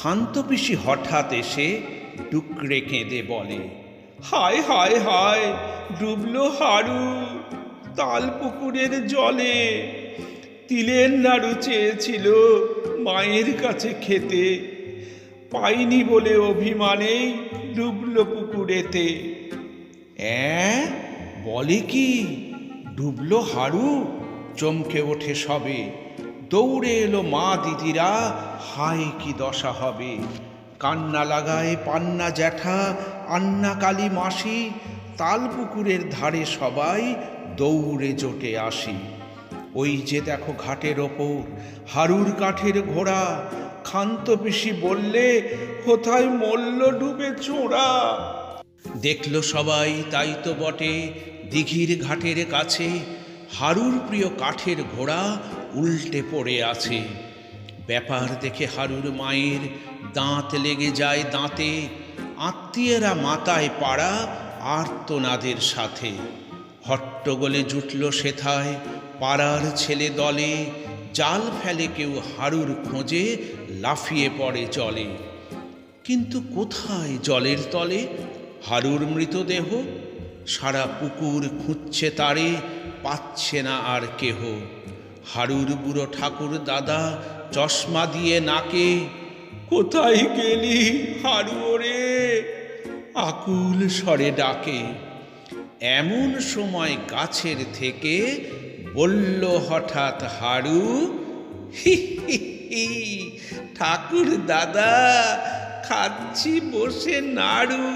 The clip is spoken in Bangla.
ক্ষান্ত হঠাৎ এসে ডুকরে কেঁদে বলে, হায় হায় হায়, ডুবলো হাড়ু তাল পুকুরের জলে। তিলের নাড়ু চেয়েছিল মায়ের কাছে খেতে। পাইনি বলে অভিমানেই ডুবলো পুকুরেতে। বলে কি, ডুবলো হাড়ু চমকে ওঠে সবে। দৌড়ে এলো মা দিদিরা। হায় কি দশা হবে। কান্না লাগায় পান্না জ্যাঠা, আন্না কালী মাসি তাল পুকুরের ধারে সবাই দৌড়ে জোটে আসি। ওই যে দেখো ঘাটের ওপর, হারুর কাঠের ঘোড়া। ক্ষান্ত পিসি বললে, কোথায় মল্ল ডুবে চোরা? দেখল সবাই, তাই তো বটে, দিঘির ঘাটের কাছে। হারুর প্রিয় কাঠের ঘোড়া উল্টে পড়ে আছে। ব্যাপার দেখে হারুর মায়ের দাঁত লেগে যায় দাঁতে। আত্মীয়রা মাথায় পাড়া আর্তনাদের সাথে। হট্টগোলে জুটল সেথায় পাড়ার ছেলে দলে। জাল ফেলে কেউ হারুর খোঁজে লাফিয়ে পড়ে চলে। কিন্তু কোথায় জলের তলে? হারুর মৃতদেহ? সারা পুকুর খুঁজছে তারে, পাচ্ছে না আর কেহ। হারুর বুড়ো ঠাকুর দাদা চশমা দিয়ে নাকে, কোথায় গেলি হারু রে আকুল স্বরে ডাকে। এমন সময় গাছের থেকে বলল হঠাৎ হাড়ু হি, ঠাকুর দাদা, খাচ্ছি বসে নাড়ু।